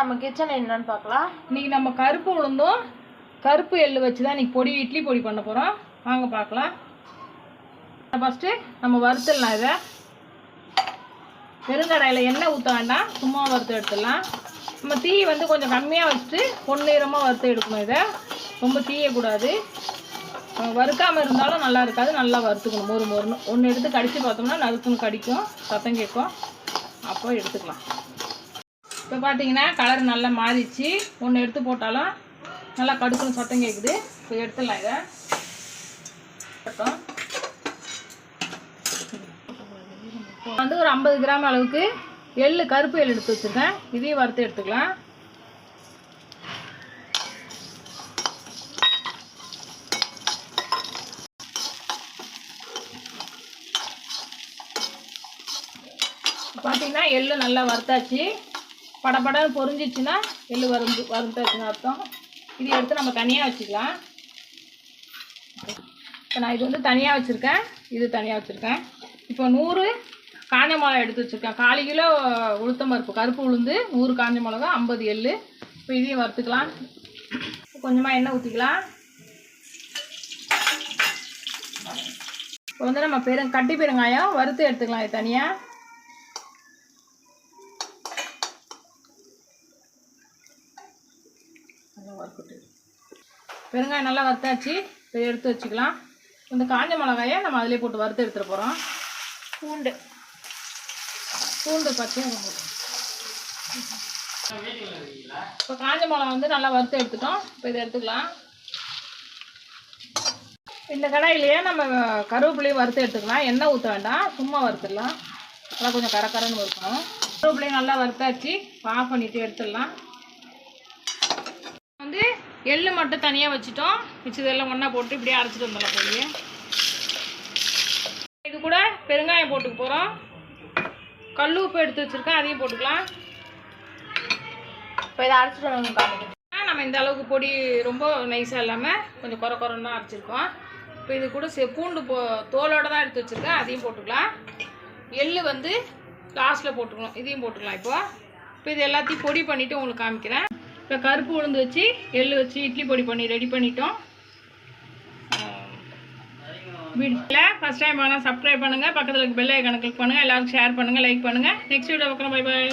நம்ம கிச்சன் என்னன்னு பார்க்கலாம். இன்னைக்கு நம்ம கருப்பு உளுந்தும் கருப்பு எள்ளு வச்சு தான் இன்னைக்கு பொடி இட்லி பொடி பண்ண போகிறோம் வாங்க பார்க்கலாம். ஃபஸ்ட்டு நம்ம வறுத்துடலாம் இதை. பெருங்கடாயில் எண்ணெய் ஊற்ற வேண்டாம். சும்மா வறுத்து எடுத்துடலாம். நம்ம தீயை வந்து கொஞ்சம் கம்மியாக வச்சுட்டு பொன்னிறமாக வறுத்து எடுக்கணும் இதை. ரொம்ப தீயக்கூடாது வறுக்காமல் இருந்தாலும் நல்லா இருக்காது. நல்லா வறுத்துக்கணும். மொறு மொறுன்னு. ஒன்று எடுத்து கடித்து பார்த்தோம்னா நறுக்குன்னு கடிக்கும். சத்தம் கேட்கும். அப்போ எடுத்துக்கலாம். இப்போ பார்த்தீங்கன்னா கலர் நல்லா மாறிடுச்சு ஒன்று எடுத்து போட்டாலும் நல்லா கடுக்குன்னு சத்தம் கேட்குது இப்போ எடுத்துடலாம் இதை. கட்டும் வந்து ஒரு ஐம்பது கிராம் அளவுக்கு எள்ளு கருப்பு எள்ளு எடுத்து வச்சுருக்கேன். இதையும் வறுத்து எடுத்துக்கலாம். பார்த்தீங்கன்னா எள்ளு நல்லா வறுத்தாச்சு. படபடன்னு பொறிஞ்சிச்சுன்னா எள்ளு வறுந்து வறுத்தாச்சுன்னு அர்த்தம். இது எடுத்து நம்ம தனியாக வச்சுக்கலாம். இப்போ நான் இது வந்து தனியாக வச்சுருக்கேன். இது தனியாக வச்சுருக்கேன். இப்போ நூறு காஞ்ச மிளகா எடுத்து வச்சுருக்கேன். கால் கிலோ உளுத்தம் பருப்பு கருப்பு உளுந்து நூறு காஞ்ச மிளகா ஐம்பது எள்ளு. இப்போ இதையும் வறுத்துக்கலாம். கொஞ்சமாக எண்ணெய் ஊற்றிக்கலாம் இப்போ வந்து நம்ம பெரு கட்டி பெருங்காயம் வறுத்து எடுத்துக்கலாம் இது தனியாக வறுக்கட்டு பெருங்காயம் நல்லா வறுத்தாச்சு இப்போ எடுத்து வச்சுக்கலாம். இந்த காஞ்ச மிளகாயை நம்ம அதிலே போட்டு வறுத்து எடுத்துகிட்டு போகிறோம் பூண்டு. பூண்டு பச்சையாக இப்போ காஞ்ச மிளகா வந்து நல்லா வறுத்து எடுத்துட்டோம். இப்போ இதை எடுத்துக்கலாம். இந்த கடாயிலேயே நம்ம கருவேப்பிலையும் வறுத்து எடுத்துக்கலாம். எண்ணெய் ஊற்ற வேண்டாம். சும்மா வறுத்துடலாம். நல்லா கொஞ்சம் கரக்கரன்னு இருக்கணும் கருவேப்பிலையும் நல்லா வறுத்தாச்சு. ஆஃப் பண்ணிவிட்டு எடுத்துடலாம். எள்ளு மட்டும் தனியாக வச்சுட்டோம். மிச்சதெல்லாம் ஒன்றா போட்டு இப்படியே அரைச்சிட்டு வந்துடலாம் போய் இது கூட பெருங்காயம் போட்டுக்க போகிறோம் கல் உப்பு எடுத்து வச்சுருக்கேன் அதையும் போட்டுக்கலாம். இப்போ இதை அரைச்சிட்டு நம்ம இந்த அளவுக்கு பொடி ரொம்ப நைஸாக இல்லாமல் கொஞ்சம் குறை குறைன்னு தான் அரைச்சிருக்கோம். இப்போ இது கூட செ பூண்டு போ தோலோடு தான் எடுத்து வச்சுருக்கேன் அதையும் போட்டுக்கலாம். எள் வந்து லாஸ்ட்டில் போட்டுக்கணும் இதையும் போட்டுக்கலாம் இப்போது இப்போ இது எல்லாத்தையும் பொடி பண்ணிவிட்டு உங்களுக்கு காமிக்கிறேன். இப்போ கருப்பு உளுந்து வச்சு எள்ளு வச்சு இட்லி பொடி பண்ணி ரெடி பண்ணிட்டோம். வீட்டில் ஃபஸ்ட் டைம் வேணால் சப்ஸ்கிரைப் பண்ணுங்கள் பக்கத்தில் இருக்க பெல் பண்ணுங்கள் எல்லாருக்கும் ஷேர் பண்ணுங்கள் லைக் பண்ணுங்கள் நெக்ஸ்ட் வீடியோ பார்க்கலாம் பை பாய்